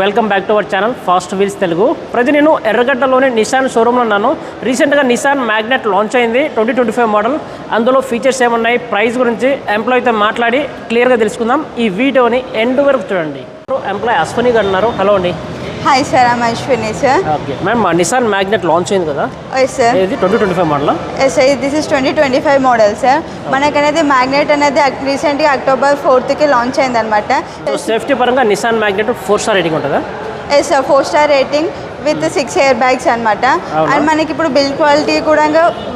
Welcome back to our channel Fast Wheels Telugu. ప్రతి నేను ఎర్రగడ్డలోని నిసాన్ షోరూంలో ఉన్నాను. రీసెంట్గా నిసాన్ మ్యాగ్నెట్ లాంచ్ అయింది ట్వంటీ ట్వంటీ ఫైవ్ మోడల్ అందులో ఫీచర్స్ ఏమున్నాయి ప్రైస్ గురించి ఎంప్లాయీతో మాట్లాడి క్లియర్గా తెలుసుకుందాం. ఈ వీడియోని ఎండ్ వరకు చూడండి. ఎంప్లాయ్ అశ్వని గారు ఉన్నారు. హలో అండి. Hi sir I'm Ashwini sir okay ma'am Nissan Magnite launch అయింది కదా? ఎస్ సార్ ఇది twenty twenty five model yes sir this is twenty twenty five model sir మనకనేది Magnite అనేది రీసెంట్గా అక్టోబర్ ఫోర్త్కి లాంచ్ అయింది అనమాట సేఫ్టీ పరంగా Nissan Magnite four star rating ఉంటుందా? Yes sir four star rating with six airbags అనమాట? And మనకి ఇప్పుడు బిల్డ్ క్వాలిటీ కూడా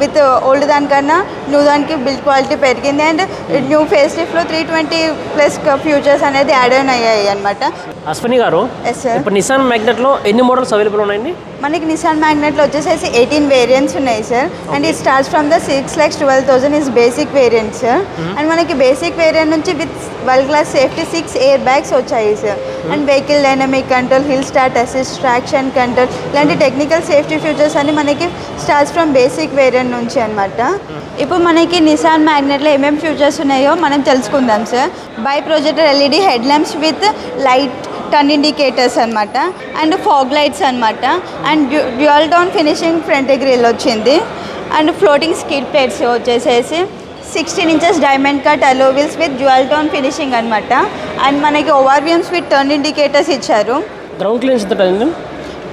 విత్ ఓల్డ్ దానికన్నా న్యూ దానికి బిల్డ్ క్వాలిటీ పెరిగింది. అండ్ న్యూ ఫేస్ లిఫ్ట్లో త్రీ ట్వంటీ ప్లస్ ఫ్యూచర్స్ అనేది యాడ్ ఆన్ అయ్యాయి అనమాట అశ్వని గారు ఎస్ సార్ ఇప్పుడు నిసాన్ మ్యాగ్నెట్లో ఎన్ని మోడల్స్ అవైలబుల్ ఉన్నాయండి? మనకి నిసాన్ మ్యాగ్నెట్లో వచ్చేసేసి ఎయిటీన్ వేరియంట్స్ ఉన్నాయి సార్ అండ్ ఈ starts from the six lakhs twelve thousand is basic variant sir and మనకి బేసిక్ వేరియంట్ నుంచి with world class safety six air bags వచ్చాయి sir and vehicle dynamic control hill start assist traction control ఇలాంటి technical safety features అన్ని మనకి starts from basic variant నుంచి అనమాట ఇప్పుడు మనకి నిసాన్ మ్యాగ్నెట్లో ఏమేమి ఫీచర్స్ ఉన్నాయో మనం తెలుసుకుందాం sir by projector LED head lamps with light turn indicators అనమాట అండ్ ఫాగ్ లైట్స్ అనమాట and dual tone finishing front grille వచ్చింది. అండ్ ఫ్లోటింగ్ స్కిడ్ ప్లేట్స్ వచ్చేసేసి sixteen inches diamond cut alloy wheels with dual tone finishing అనమాట and మనకి ORVMs with turn indicators ఇచ్చారు. Ground clearance ఎంత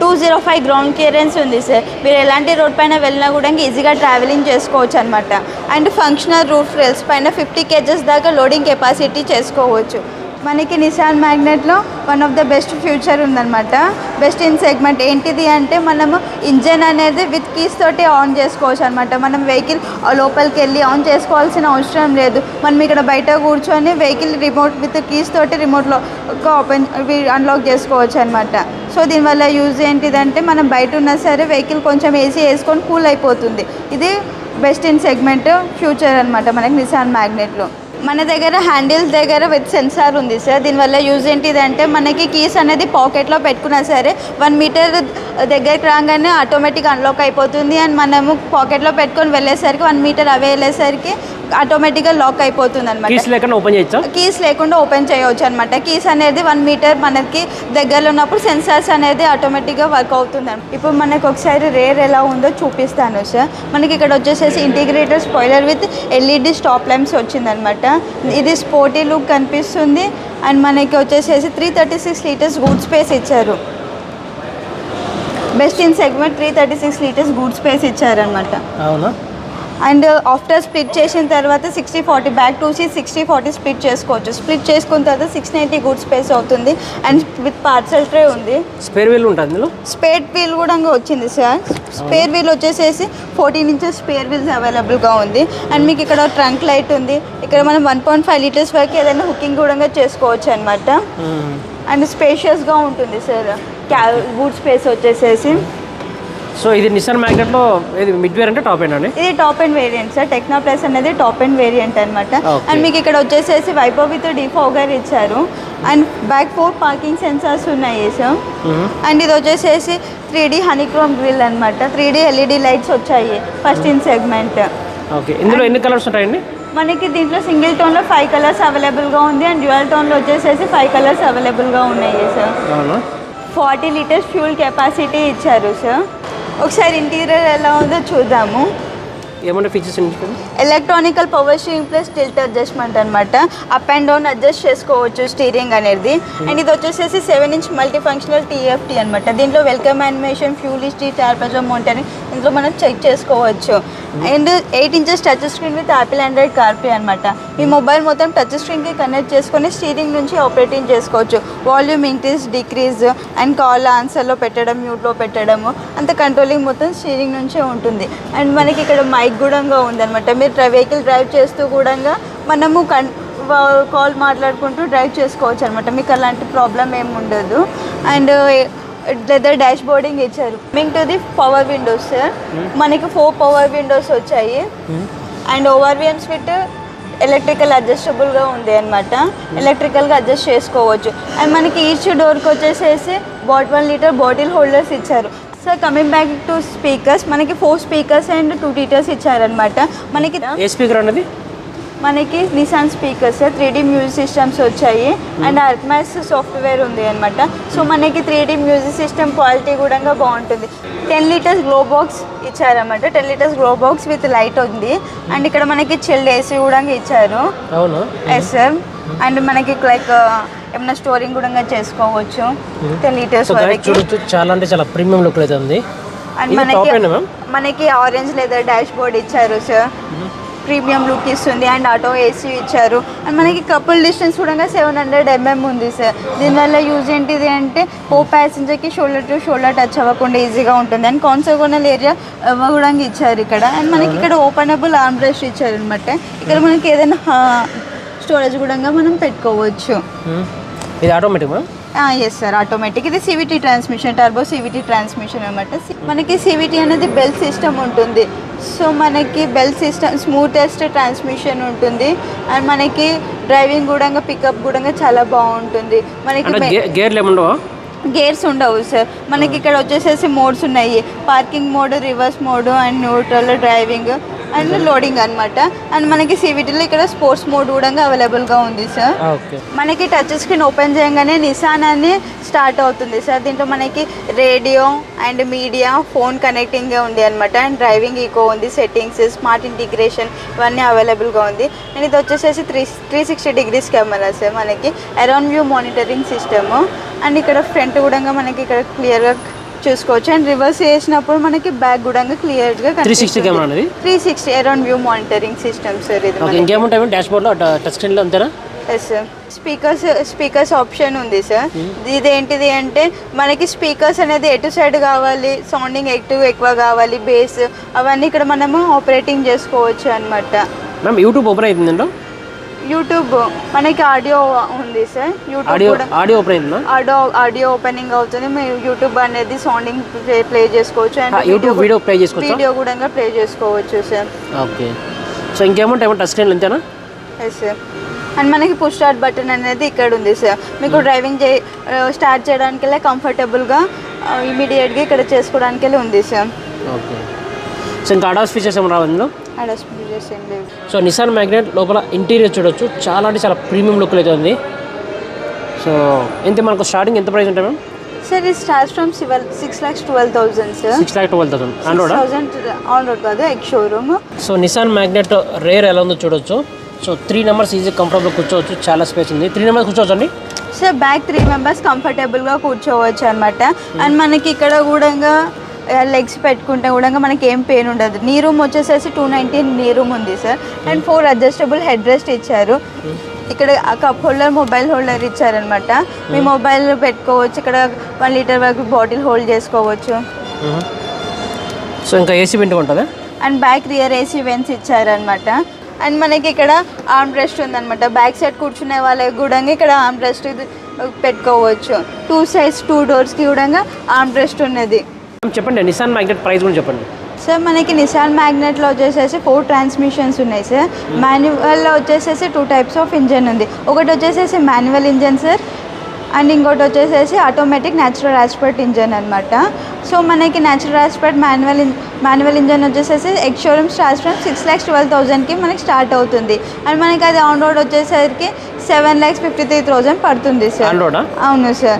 two zero five ground clearance ఉంది sir. మీరు ఎలాంటి road పైన వెళ్ళినా కూడా ఈజీగా ట్రావెలింగ్ చేసుకోవచ్చు అనమాట అండ్ ఫంక్షనల్ రూఫ్ రైల్స్ పైన ఫిఫ్టీ కేజెస్ దాకా లోడింగ్ కెపాసిటీ చేసుకోవచ్చు. మనకి Nissan మ్యాగ్నెట్లో one of the best feature ఉందన్నమాట. బెస్ట్ ఇన్ సెగ్మెంట్ ఏంటిది అంటే మనము ఇంజన్ అనేది విత్ కీస్ తోటి ఆన్ చేసుకోవచ్చు అనమాట మనం వెహికల్ లోపలికి వెళ్ళి ఆన్ చేసుకోవాల్సిన అవసరం లేదు. మనం ఇక్కడ బయట కూర్చొని వెహికల్ రిమోట్ విత్ కీస్ తోటి రిమోట్లో ఓపెన్ అన్లాక్ చేసుకోవచ్చు అనమాట సో దీనివల్ల యూజ్ ఏంటిదంటే మనం బయట ఉన్నా సరే వెహికల్ కొంచెం ఏసీ వేసుకొని కూల్ అయిపోతుంది. ఇది బెస్ట్ ఇన్ సెగ్మెంట్ ఫ్యూచర్ అనమాట మనకి నిసాన్ మ్యాగ్నెట్లో మన దగ్గర హ్యాండిల్స్ దగ్గర విత్ సెన్సార్ ఉంది సార్. దీనివల్ల యూజ్ ఏంటిదంటే మనకి కీస్ అనేది పాకెట్లో పెట్టుకున్నా సరే వన్ మీటర్ దగ్గరికి రాగానే ఆటోమేటిక్ అన్లాక్ అయిపోతుంది అండ్ మనము పాకెట్లో పెట్టుకొని వెళ్ళేసరికి వన్ మీటర్ అవే వెళ్ళేసరికి ఆటోమేటిక్గా లాక్ అయిపోతుంది అనమాట కీస్ లేకుండా ఓపెన్ చేయొచ్చా? కీస్ లేకుండా ఓపెన్ చేయవచ్చు అనమాట కీస్ అనేది వన్ మీటర్ మనకి దగ్గరలో ఉన్నప్పుడు సెన్సార్స్ అనేది ఆటోమేటిక్గా వర్క్ అవుతుంది ఇప్పుడు మనకు ఒకసారి రేర్ ఎలా ఉందో చూపిస్తాను సార్. మనకి ఇక్కడ వచ్చేసేసి integrated spoiler with LED stop lamps వచ్చిందనమాట ఇది స్పోర్టీ లుక్ కనిపిస్తుంది. అండ్ మనకి వచ్చేసేసి three thirty six litres good space ఇచ్చారు. Best in segment three thirty six litres good space ఇచ్చారనమాట అవునా? అండ్ ఆఫ్టర్ స్ప్లిట్ చేసిన తర్వాత sixty forty back to see sixty forty split చేసుకోవచ్చు. స్ప్లిట్ చేసుకున్న తర్వాత సిక్స్ నైంటీ గుడ్ స్పేస్ అవుతుంది. And with parcel tray ఉంది. స్పేర్ వీల్ ఉంటుంది ఇందులో? స్పేర్ వీల్ కూడా వచ్చింది సార్ స్పేర్ వీల్ వచ్చేసేసి ఫోర్టీన్ ఇంచెస్ స్పేర్ వీల్స్ అవైలబుల్గా ఉంది. అండ్ మీకు ఇక్కడ ట్రంక్ లైట్ ఉంది. ఇక్కడ మనం వన్ పాయింట్ ఫైవ్ లీటర్స్ వరకు ఏదైనా హుకింగ్ కూడా చేసుకోవచ్చు అనమాట అండ్ స్పేషియస్గా ఉంటుంది సార్ క్యా బూట్ స్పేస్ వచ్చేసేసి. సో ఇది నిసాన్ మ్యాగ్నెట్లో ఇది మిడ్ వేర్ అంటే టాప్ అండి? ఇది top end variant sir Tekna plus అనేది టాప్ అండ్ వేరియంట్ అనమాట. అండ్ మీకు ఇక్కడ వచ్చేసేసి వైభవ్ విత్ డిఫోగర్ ఇచ్చారు. And back four parking sensors ఉన్నాయి సార్ అండ్ ఇది వచ్చేసేసి త్రీ డీ హనీక్రోమ్ గ్రిల్ అనమాట త్రీ డీ ఎల్ఈడి లైట్స్ వచ్చాయి ఫస్ట్ ఇన్ సెగ్మెంట్ ఓకే ఇందులో ఎన్ని కలర్స్ ఉంటాయండి? మనకి దీంట్లో సింగిల్ టోన్లో ఫైవ్ కలర్స్ అవైలబుల్గా ఉంది. అండ్ డ్యూయల్ టోన్లో వచ్చేసేసి ఫైవ్ కలర్స్ అవైలబుల్గా ఉన్నాయి sir forty litres fuel capacity ఇచ్చారు సార్ ఒకసారి ఇంటీరియర్ ఎలా ఉందో చూద్దాము. ఏమంటే features electronic power steering plus tilt adjustment అనమాట అప్ అండ్ డౌన్ అడ్జస్ట్ చేసుకోవచ్చు స్టీరింగ్ అనేది. అండ్ ఇది వచ్చేసేసి seven inch multi functional TFT అనమాట దీంట్లో వెల్కమ్ యానిమేషన్ ఫ్యూల్ హిస్టరీ టార్పజం మౌంటైన్ ఇందులో మనం చెక్ చేసుకోవచ్చు. And eight inches touch screen with Apple Android CarPlay అనమాట మీ మొబైల్ మొత్తం టచ్ స్క్రీన్కి కనెక్ట్ చేసుకొని స్టీరింగ్ నుంచి ఆపరేటింగ్ చేసుకోవచ్చు. Volume increase decrease and call ఆన్సర్లో పెట్టడం మ్యూట్లో పెట్టడము అంత కంట్రోలింగ్ మొత్తం స్టీరింగ్ నుంచే ఉంటుంది. అండ్ మనకి ఇక్కడ మైక్ కూడా ఉందన్నమాట. మీరు డ్రై వెహికల్ డ్రైవ్ చేస్తూ కూడా మనము కన్ కాల్ మాట్లాడుకుంటూ డ్రైవ్ చేసుకోవచ్చు అనమాట మీకు అలాంటి ప్రాబ్లం ఏమి ఉండదు. అండ్ లెదర్ డాష్ బోర్డింగ్ ఇచ్చారు Ming to the power windows sir మనకి ఫోర్ పవర్ విండోస్ వచ్చాయి. And over VMs with electrical అడ్జస్టబుల్గా ఉంది అనమాట ఎలక్ట్రికల్గా అడ్జస్ట్ చేసుకోవచ్చు. అండ్ మనకి ఈచ్ డోర్కి వచ్చేసేసి bot one litre bottle holders ఇచ్చారు. Sir coming back to speakers మనకి four speakers and two tweeters ఇచ్చారనమాట మనకి ఏ స్పీకర్ అనేది మనకి Nissan speakers three D music systems వచ్చాయి. అండ్ అర్క్మాస్ సాఫ్ట్వేర్ ఉంది అనమాట సో మనకి three D music system quality కూడా బాగుంటుంది. Ten litres glove box ఇచ్చారన్నమాట. Ten litres glove box with light ఉంది. అండ్ ఇక్కడ మనకి చిల్డ్ ఏసీ కూడా ఇచ్చారు. ఎస్ సార్ అండ్ మనకి లైక్ ఏమైనా స్టోరింగ్ కూడా చేసుకోవచ్చు. టెన్ లీటర్స్ వరకు. చూడొచ్చు. చాలా అంటే చాలా ప్రీమియం లుక్ అయితే ఉంది. అండ్ మనకి మనకి ఆరెంజ్ లెదర్ డాష్ బోర్డ్ ఇచ్చారు సార్ ప్రీమియం లుక్ ఇస్తుంది అండ్ ఆటో ఏసీ ఇచ్చారు. అండ్ మనకి కపుల్ డిస్టెన్స్ కూడా సెవెన్ హండ్రెడ్ ఎంఎం ఉంది సార్ దీనివల్ల యూజ్ ఏంటిది అంటే ఓ ప్యాసింజర్కి షోల్డర్ టు షోల్డర్ టచ్ అవ్వకుండా ఈజీగా ఉంటుంది. అండ్ కాన్సోగోనల్ ఏరియా కూడా ఇచ్చారు ఇక్కడ. అండ్ మనకి ఇక్కడ ఓపెనబుల్ ఆర్మ్ బ్రష్ ఇచ్చారు అనమాట ఇక్కడ మనకి ఏదైనా uh, స్టోరేజ్ కూడా మనం పెట్టుకోవచ్చు. Hmm. ఇది automatic ma'am yes sir automatic ఇది CVT transmission turbo CVT transmission అనమాట మనకి సివిటీ అనేది బెల్ సిస్టమ్ ఉంటుంది. సో మనకి బెల్ సిస్టమ్ స్మూతెస్ట్ ట్రాన్స్మిషన్ ఉంటుంది. అండ్ మనకి డ్రైవింగ్ కూడా పికప్ కూడా చాలా బాగుంటుంది. మనకి గేర్లు ఏముండవా గేర్స్ ఉండవు సార్ మనకి ఇక్కడ వచ్చేసేసి మోడ్స్ ఉన్నాయి. Parking mode reverse mode and neutral driving and loading అన్నమాట. అండ్ మనకి సివిటీలో ఇక్కడ స్పోర్ట్స్ మోడ్ కూడా అవైలబుల్గా ఉంది సార్. మనకి టచ్ స్క్రీన్ ఓపెన్ చేయగానే నిసాన్ అని స్టార్ట్ అవుతుంది సార్. దీంట్లో మనకి radio and media phone connecting ఉంది అనమాట అండ్ డ్రైవింగ్ ఈకో ఉంది సెట్టింగ్స్ స్మార్ట్ ఇంటిగ్రేషన్ ఇవన్నీ అవైలబుల్గా ఉంది. అండ్ ఇది వచ్చేసేసి three three sixty degrees camera sir మనకి around view monitoring system. And ఇక్కడ ఫ్రంట్ కూడా మనకి ఇక్కడ క్లియర్గా చూసుకోవచ్చు. అండ్ రివర్స్ చేసినప్పుడు మనకి బ్యాక్ కూడా క్లియర్గా 360 కెమెరా అనేది? Three sixty around view monitoring system sir ఇది. ఇంకేముంటాయి? డాష్ బోర్డ్లో టచ్ స్క్రీన్లో అంతేనా? Yes sir speakers speakers option ఉంది సార్ ఇది ఏంటిది అంటే మనకి స్పీకర్స్ అనేది ఎటు సైడ్ కావాలి సౌండింగ్ ఎటు ఎక్కువ కావాలి బేస్ అవన్నీ ఇక్కడ మనము ఆపరేటింగ్ చేసుకోవచ్చు అనమాట మ్యామ్ యూట్యూబ్ ఓపెన్ అవుతుందండి యూట్యూబ్ మనకి ఆడియో ఉంది సార్. యూట్యూబ్ ఆడియో కూడా. Audio open audio audio opening అవుతుంది. మీరు యూట్యూబ్ అనేది సౌండింగ్ ప్లే చేసుకోవచ్చు. ఆ, యూట్యూబ్ వీడియో ప్లే చేసుకోవచ్చా? వీడియో కూడా ప్లే చేసుకోవచ్చు సార్ ఓకే. సో ఇంకేముంటాయి? టచ్ స్క్రీన్లు అంతేనా? ఎస్ సార్ అండ్ మనకి పుష్ స్టార్ట్ బటన్ అనేది ఇక్కడ ఉంది సార్ మీకు డ్రైవింగ్ చే స్టార్ట్ చేయడానికి కంఫర్టబుల్గా ఇమీడియట్గా ఇక్కడ చేసుకోవడానికి ఉంది సార్ ఓకే. సో ఇంకా అడాస్ ఫీచర్స్ ఏమైనా ఇందులో? ఫీచర్స్ ఏం లేవు సో నిసాన్ మ్యాగ్నెట్ లోపల ఇంటీరియర్ చూడొచ్చు. చాలా అంటే చాలా ప్రీమియం లుక్ అయితే ఉంది. సో ఎంత మనకు స్టార్టింగ్ ఎంత ప్రైస్ ఉంటాయి మ్యామ్ సార్ ఇది start from civil six lakhs twelve thousand sir six lakh twelve thousand Android thousand on road కాదు ex showroom so Nissan Magnite rear ఎలా ఉందో చూడొచ్చు. So three numbers easy comfortable కూర్చోవచ్చు. చాలా space ఉంది. Three numbers కూర్చోవచ్చు అండి సార్ బ్యాక్ త్రీ మెంబర్స్ కంఫర్టబుల్గా కూర్చోవచ్చు అనమాట అండ్ మనకి ఇక్కడ కూడా లెగ్స్ పెట్టుకుంటే కూడా మనకి ఏం పెయిన్ ఉండదు. నీ రూమ్ వచ్చేసేసి టూ నైన్టీన్ నీ రూమ్ ఉంది sir and four adjustable head rest ఇచ్చారు. ఇక్కడ కప్ హోల్డర్ మొబైల్ హోల్డర్ ఇచ్చారనమాట మీ మొబైల్ పెట్టుకోవచ్చు. ఇక్కడ వన్ లీటర్ వరకు బాటిల్ హోల్డ్ చేసుకోవచ్చు. సో ఇంకా ఏసీ వింటూ ఉంటుందా? And back rear AC vents ఇచ్చారనమాట అండ్ మనకి ఇక్కడ ఆర్మ్ రెస్ట్ ఉందన్నమాట. బ్యాక్ సైడ్ కూర్చునే వాళ్ళకి కూడా ఇక్కడ ఆర్మ్ రెస్ట్ పెట్టుకోవచ్చు. టూ సైడ్స్ టూ డోర్స్కి కూడా ఆర్మ్ రెస్ట్ ఉన్నది. చెప్పండి నిసాన్ మ్యాగ్నెట్ ప్రైస్ గురించి చెప్పండి. సార్ మనకి నిసాన్ మ్యాగ్నెట్లో వచ్చేసేసి ఫోర్ ట్రాన్స్మిషన్స్ ఉన్నాయి సార్. మాన్యువల్లో వచ్చేసేసి టూ టైప్స్ ఆఫ్ ఇంజన్ ఉంది. ఒకటి వచ్చేసేసి మాన్యువల్ ఇంజన్ సార్. అండ్ ఇంకోటి వచ్చేసేసి ఆటోమేటిక్ న్యాచురల్ ఆస్పెక్ట్ ఇంజన్ అనమాట సో మనకి natural aspect manual manual engine వచ్చేసేసి ex showroom start from six lakhs twelve థౌసండ్కి మనకి స్టార్ట్ అవుతుంది. అండ్ మనకి అది ఆన్ రోడ్ వచ్చేసరికి seven lakhs fifty three thousand పడుతుంది సార్ అవును సార్.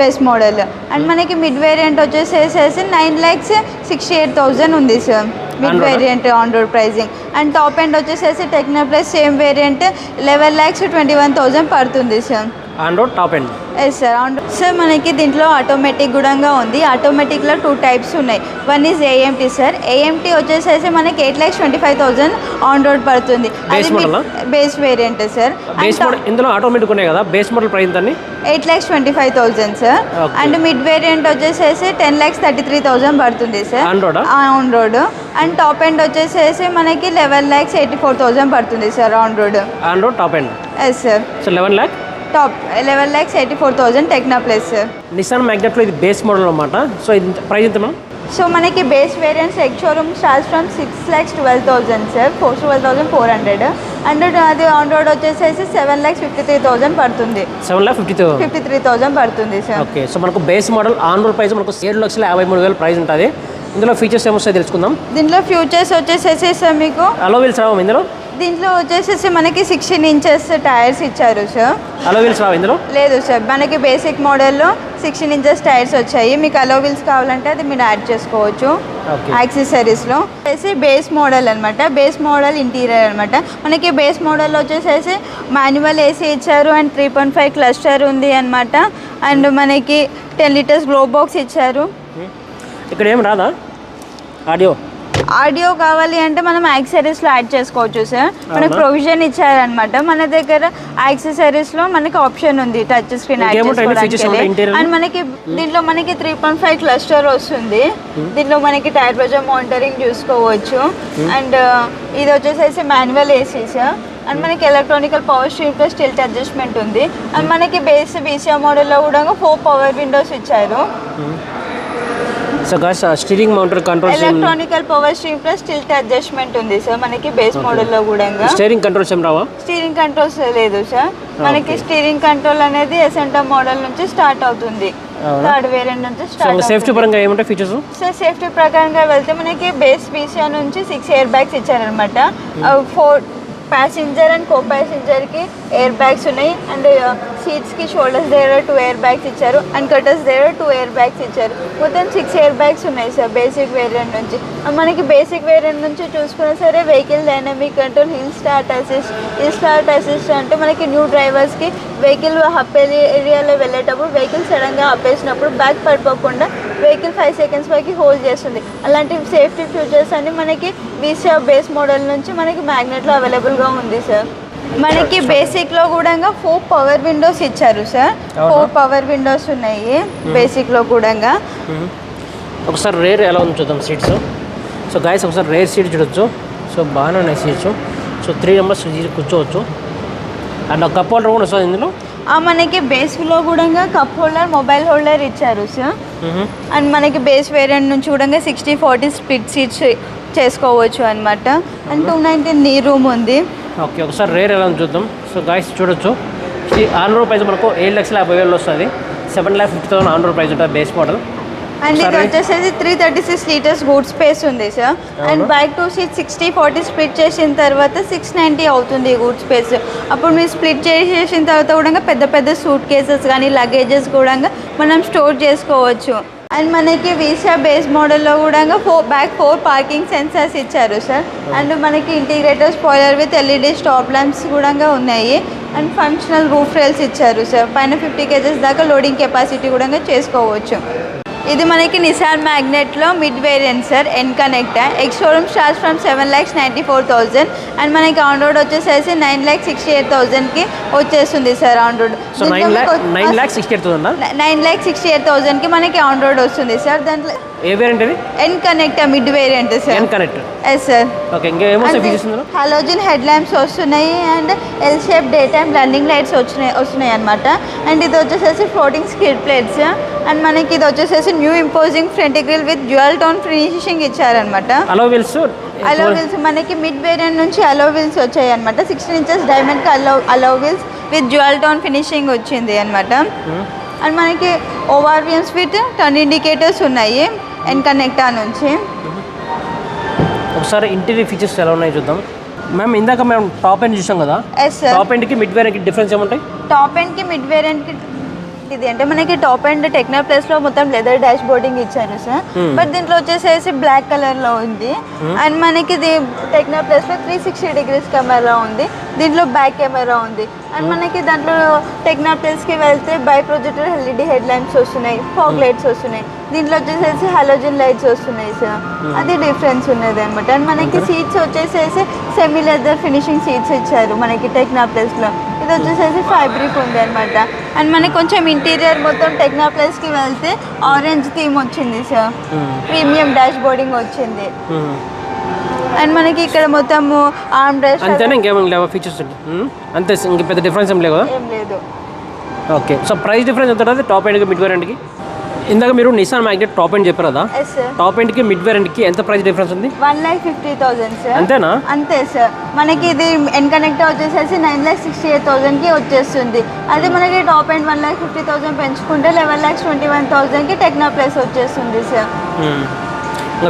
బేస్ మోడల్ అండ్ మనకి మిడ్ వేరియంట్ వచ్చేసేసి nine lakhs sixty eight thousand ఉంది sir mid? Variant on road pricing and top end వచ్చేసేసి techno plus same variant eleven lakhs twenty one thousand పడుతుంది sir on road top end. Yes sir on sir మనకి దీంట్లో automatic కూడా ఉంది. ఆటోమేటిక్లో two types ఉన్నాయి. One is AMT sir AMT వచ్చేసేసి మనకి eight lakhs twenty five thousand on road పడుతుంది? Base variant sir base model ఇందులో ఆటోమేటిక్ ఉన్నాయి కదా. బేస్ మోడల్ ప్రైస్ దాన్ని? Eight lakhs twenty five thousand sir. And mid variant వచ్చేసేసి ten lakhs thirty three thousand పడుతుంది sir? On road and top end వచ్చేసేసి మనకి eleven lakhs eighty four thousand పడుతుంది sir on road on road top end yes sir so eleven lakh top eleven lakhs eighty four thousand Tekna plus. Nissan మ్యాగ్నెట్లో ఇది base model అనమాట so ఇది price ఎంత ma'am so మనకి base variants ex showroom starts from six lakhs twelve thousand sir four twelve thousand four hundred and అది on road వచ్చేసేసి seven lakhs fifty three thousand పడుతుంది. Seven lakh fifty fifty three thousand పడుతుంది sir okay so మనకు base model on road price మనకు ఏడు లక్షల యాభై మూడు వేల ప్రైస్ ఉంటుంది. ఇందులో ఫీచర్స్ ఏమొస్తాయి తెలుసుకుందాం. దీంట్లో ఫ్యూచర్స్ వచ్చేసేసి సార్ మీకు అలో వీల్స్ రావు ఇందులో? దీంట్లో వచ్చేసేసి మనకి సిక్స్టీన్ ఇంచెస్ టైర్స్ ఇచ్చారు సార్ అలో వీల్స్ రావు ఇందులో? లేదు సార్ మనకి బేసిక్ మోడల్లో సిక్స్టీన్ ఇంచెస్ టైర్స్ వచ్చాయి. మీకు అలో వీల్స్ కావాలంటే అది మీరు యాడ్ చేసుకోవచ్చు. యాక్సెసరీస్లో వచ్చేసి బేస్ మోడల్ అనమాట బేస్ మోడల్ ఇంటీరియర్ అనమాట మనకి బేస్ మోడల్ వచ్చేసేసి మాన్యువల్ ఏసీ ఇచ్చారు and three point five cluster ఉంది అనమాట అండ్ మనకి టెన్ లీటర్స్ గ్లో బాక్స్ ఇచ్చారు. ఇక్కడ ఏం రాదా? ఆడియో ఆడియో కావాలి అంటే మనం యాక్సెసరీస్లో యాడ్ చేసుకోవచ్చు సార్. మనకి? ప్రొవిజన్ ఇచ్చారనమాట మన దగ్గర యాక్సెసరీస్లో మనకి ఆప్షన్ ఉంది టచ్ స్క్రీన్ యాడ్ చేసుకోవడానికి? అండ్ మనకి దీంట్లో మనకి త్రీ పాయింట్ ఫైవ్ క్లస్టర్ వస్తుంది. దీంట్లో మనకి టైర్ ప్రెజర్ మానిటరింగ్ చూసుకోవచ్చు. అండ్ ఇది వచ్చేసేసి మాన్యువల్ ఏసీ సార్ అండ్ మనకి electronical power steering plus tilt adjustment ఉంది. అండ్ మనకి బేస్ బీసీఆర్ మోడల్లో కూడా ఫోర్ పవర్ విండోస్ ఇచ్చారు. So guys steering mounted controls electronical power steering plus tilt adjustment ఉంది సార్ మనకి బేస్ మోడల్లో కూడా. స్టీరింగ్ కంట్రోల్స్ ఏం రావా? స్టీరింగ్ కంట్రోల్స్ లేదు సార్ మనకి స్టీరింగ్ కంట్రోల్ అనేది ఎసెంటా మోడల్ నుంచి స్టార్ట్ అవుతుంది? థర్డ్ వేరియంట్ నుంచి స్టార్ట్ సేఫ్టీ పరంగా ఏముంటాయి ఫీచర్స్ సార్ సేఫ్టీ ప్రకారంగా వెళ్తే మనకి బేస్ బీసీఆర్ నుంచి సిక్స్ ఎయిర్ బ్యాగ్స్ ఇచ్చారనమాట ఫోర్ ప్యాసింజర్ అండ్ కో ప్యాసింజర్కి ఎయిర్ బ్యాగ్స్ ఉన్నాయి అండ్ సీట్స్కి షోల్డర్స్ దగ్గర టూ ఎయిర్ బ్యాగ్స్ ఇచ్చారు. అండ్ కటర్స్ దగ్గర టూ ఎయిర్ బ్యాగ్స్ ఇచ్చారు. మొత్తం సిక్స్ ఎయిర్ బ్యాగ్స్ ఉన్నాయి సార్ బేసిక్ వేరియంట్ నుంచి. మనకి బేసిక్ వేరియంట్ నుంచి చూసుకున్నా సరే vehicle dynamic control hill start assist hill start assist అంటే మనకి న్యూ డ్రైవర్స్కి వెహికల్ హప్ ఏరియాలో వెళ్ళేటప్పుడు వెహికల్ సడన్గా ఆపేసినప్పుడు బ్యాక్ పడిపోకుండా వెహికల్ ఫైవ్ సెకండ్స్ వరకు హోల్డ్ చేస్తుంది. అలాంటి సేఫ్టీ ఫీచర్స్ అన్ని మనకి వీసా బేస్ మోడల్ నుంచి మనకి మ్యాగ్నెట్లో అవైలబుల్ అవైలబుల్గా ఉంది సార్ మనకి బేసిక్లో కూడా ఫోర్ పవర్ విండోస్ ఇచ్చారు సార్? ఫోర్ పవర్ విండోస్ ఉన్నాయి బేసిక్లో కూడా ఒకసారి రేర్ ఎలా ఉంది చూద్దాం సీట్స్ సో గాయస్ ఒకసారి రేర్ సీట్ చూడొచ్చు. సో బాగానే ఉన్నాయి సీట్స్ సో త్రీ మెంబర్స్ కూర్చోవచ్చు. అండ్ ఒక కప్ హోల్డర్ కూడా వస్తుంది ఇందులో? ఆ మనకి బేస్లో కూడా కప్ హోల్డర్ మొబైల్ హోల్డర్ ఇచ్చారు సార్ అండ్ మనకి బేస్ వేరియంట్ నుంచి కూడా సిక్స్టీ ఫార్టీ స్ప్లిట్ సీట్స్ చేసుకోవచ్చు అనమాట and two nineteen knee room ఉంది. ఓకే ఒకసారి రేర్ ఎలా చూద్దాం. సో గాయస్ చూడొచ్చు. ఆన్ రోడ్ ప్రైస్ మనకు ఏడు లక్షల యాభై వేలు వస్తుంది. Seven lakh fifty thousand on road price ఉంటుంది బేస్ మోడల్ అండ్ ఇది సరే. వచ్చేసేసి three thirty six litres good space ఉంది sir and? Back two seat sixty forty split చేసిన తర్వాత సిక్స్ నైంటీ అవుతుంది గూడ్ స్పేస్ అప్పుడు మీరు స్ప్లిట్ చేసేసిన తర్వాత కూడా పెద్ద పెద్ద సూట్ కేసెస్ కానీ లగేజెస్ కూడా మనం స్టోర్ చేసుకోవచ్చు. అండ్ మనకి వీసా బేస్ మోడల్లో కూడా four back four parking sensors ఇచ్చారు సార్ అండ్ మనకి integrated spoiler with LED stop lamps కూడా ఉన్నాయి. అండ్ ఫంక్షనల్ రూఫ్ రైల్స్ ఇచ్చారు సార్ పైన ఫిఫ్టీ కేజెస్ దాకా లోడింగ్ కెపాసిటీ కూడా చేసుకోవచ్చు. ఇది మనకి Nissan మ్యాగ్నెట్లో mid variant sir N connect ex showroom start from seven lakhs ninety four thousand and మనకి ఆన్ రోడ్ వచ్చేసేసి నైన్ ల్యాక్స్ సిక్స్టీ ఎయిట్ థౌజండ్కి వచ్చేస్తుంది sir on road nine lakh lakh sixty eight thousand lakh థౌజండ్కి మనకి on road వస్తుంది sir దాంట్లో ఏ variant ఇది N connect mid variant sir N connect yes sir okay ఇంకా ఏమొస్తాయి ఫీచర్స్ ఇందులో హాలోజిన్ హెడ్ ల్యాంప్స్ వస్తున్నాయి and L shape day time running lights వచ్చినాయి వస్తున్నాయి అనమాట అండ్ ఇది వచ్చేసేసి ఫ్లోటింగ్ స్కిడ్ ప్లేట్స్ అండ్ మనకి ఇది వచ్చేసేసి new imposing front grille with dual tone finishing ఇచ్చారనమాట అలో వీల్స్ అలో వీల్స్ మనకి మిడ్ వేరియంట్ నుంచి అలో వీల్స్ వచ్చాయి అనమాట sixteen inches diamond alloy alloy wheels with dual tone finishing వచ్చింది అనమాట అండ్ మనకి ఓఆర్విఎమ్స్ విత్ టర్న్ ఇండికేటర్స్ ఉన్నాయి ఎన్ కనెక్టా నుంచి. ఒకసారి ఇంటీరియర్ ఫీచర్స్ ఎలా ఉన్నాయి చూద్దాం. మ్యామ్ ఇందాక మేము టాప్ ఎండ్ చూసాం కదా. టాప్ ఎండ్కి మిడ్ వేరియంట్కి డిఫరెన్స్ ఏముంటాయి? టాప్ ఎండ్కి మిడ్ వేరియంట్ ఇది అంటే మనకి టాప్ ఎండ్ టెక్నో ప్లస్లో మొత్తం లెదర్ డాష్ బోర్డింగ్ ఇచ్చారు సార్ Hmm. బట్ దీంట్లో వచ్చేసేసి బ్లాక్ కలర్లో ఉంది. అండ్ మనకి ఇది టెక్నో ప్లస్లో త్రీ సిక్స్టీ డిగ్రీస్ కెమెరా ఉంది. దీంట్లో బ్యాక్ కెమెరా ఉంది. అండ్ మనకి దాంట్లో టెక్నో ప్లస్కి వెళ్తే bi projector LED head lamps వస్తున్నాయి ఫాగ్ లైట్స్ వస్తున్నాయి. దీంట్లో వచ్చేసేసి హాలోజన్ లైట్స్ వస్తున్నాయి సార్ అది డిఫరెన్స్ ఉన్నది అనమాట అండ్ మనకి సీట్స్ వచ్చేసేసి సెమీ లెదర్ ఫినిషింగ్ సీట్స్ ఇచ్చారు మనకి టెక్నా ప్లస్లో. ఇది వచ్చేసేసి ఫ్యాబ్రిక్ ఉంది అనమాట అండ్ మనకి కొంచెం ఇంటీరియర్ మొత్తం టెక్నా ప్లస్కి వెళ్తే ఆరెంజ్ థీమ్ వచ్చింది సార్ ప్రీమియం డాష్ బోర్డింగ్ వచ్చింది. అండ్ మనకి ఇక్కడ మొత్తము ఆర్మ్ డ్రెస్ అంతేనా? ఇంకేమైనా లేవా ఫీచర్స్ అంతే ఇంక పెద్ద డిఫరెన్స్ ఏం లేవు? ఏం లేదు. ఓకే సో ప్రైస్ డిఫరెన్స్ ఎంత ఉంటుంది? టాప్ ఎండ్కి మిడ్ వేరియంట్కి ఇందాక మీరు నిసాన్ మ్యాగ్నెట్ టాప్ ఎండ్ చెప్పారు కదా? టాప్ ఎండ్కి మిడ్ వేరియంట్కి ఎంత ప్రైస్ డిఫరెన్స్ ఉంది? One lakh fifty thousand sir అంతేనా? అంతే సార్ మనకి ఇది ఎన్ కనెక్ట్ వచ్చేసేసి నైన్ ల్యాక్ సిక్స్టీ ఎయిట్ థౌసండ్కి వచ్చేస్తుంది. అదే మనకి top end one lakh fifty thousand పెంచుకుంటే లెవెన్ ల్యాక్స్ ట్వంటీ వన్ థౌసండ్కి టెక్నో ప్లస్ వచ్చేస్తుంది సార్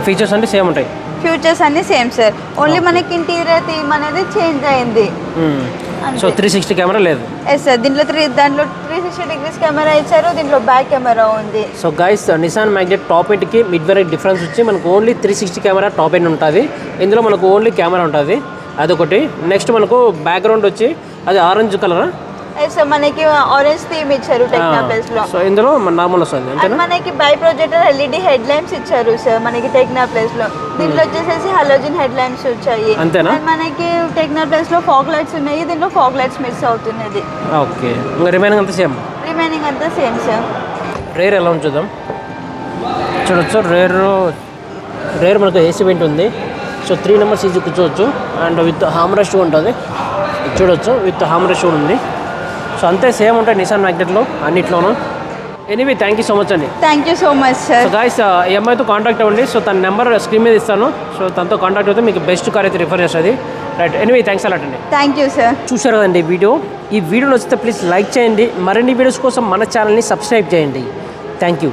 ఫీచర్స్ అంటే సేమ్ ఉంటాయి? ఫ్యూచర్స్ అన్ని సేమ్ సార్ ఓన్లీ మనకి ఇంటీరియర్ థీమ్ అనేది చేంజ్ అయింది. సో త్రీ సిక్స్టీ కెమెరా లేదు? ఎస్ సార్ దీంట్లో త్రీ దాంట్లో సిక్స్టీ డిగ్రీస్ కెమెరా ఇచ్చారు దీంట్లో బ్యాక్ కెమెరా ఉంది. So guys Nissan Magnite top ఎండ్కి mid వరకు డిఫరెన్స్ వచ్చి మనకు only three sixty camera top end ఉంటుంది. ఇందులో మనకు ఓన్లీ కెమెరా ఉంటుంది. అదొకటి. నెక్స్ట్ మనకు బ్యాక్గ్రౌండ్ వచ్చి అది ఆరెంజ్ కలర్ మనకి ఆరెంజ్ థీమ్ ఇచ్చారు టెక్నా ప్లస్లో సో ఇందులో నార్మల్ వస్తుంది అండ్ మనకి bi projector LED head lamps ఇచ్చారు సార్ మనకి టెక్నా ప్లస్లో దీంట్లో వచ్చేసేసి హలోజిన్ హెడ్ ల్యాంప్స్ వచ్చాయి. అంతేనా? మనకి టెక్నా ప్లస్లో ఫాగ్ లైట్స్ ఉన్నాయి. దీంట్లో ఫాగ్ లైట్స్ మిస్ అవుతున్నది. ఓకే. ఇంకా రిమైనింగ్ అంతా సేమ్ రిమైనింగ్ అంతా సేమ్ సార్ రేర్ ఎలా ఉంది చూద్దాం చూడొచ్చు. రేర్ రేర్ మనకు ఏసీ వెంట్ ఉంది. సో త్రీ నెంబర్స్ ఈజీ కూర్చోవచ్చు. అండ్ విత్ హామ్రెస్ట్ ఉంటుంది. ఇది చూడొచ్చు. విత్ హామ్రెస్ట్ కూడా ఉంది. సో అంతే సేమ్ ఉంటాయి నిసాన్ మ్యాగ్నెట్లో అన్నిట్లోనూ. Anyway thank you so much అండి. Thank you so much so sir guys ఈ అమ్మాయితో కాంటాక్ట్ అవ్వండి. సో తన నెంబర్ స్క్రీన్ మీద ఇస్తాను. సో తనతో కాంటాక్ట్ అయితే మీకు బెస్ట్ కార్ అయితే రిఫర్ చేస్తుంది. Right anyway thanks a lot అండి. థ్యాంక్ యూ సార్ చూశారు కదండి వీడియో ఈ వీడియో నచ్చితే ప్లీజ్ లైక్ చేయండి. మరిన్ని వీడియోస్ కోసం మన ఛానల్ని సబ్స్క్రైబ్ చేయండి. Thank you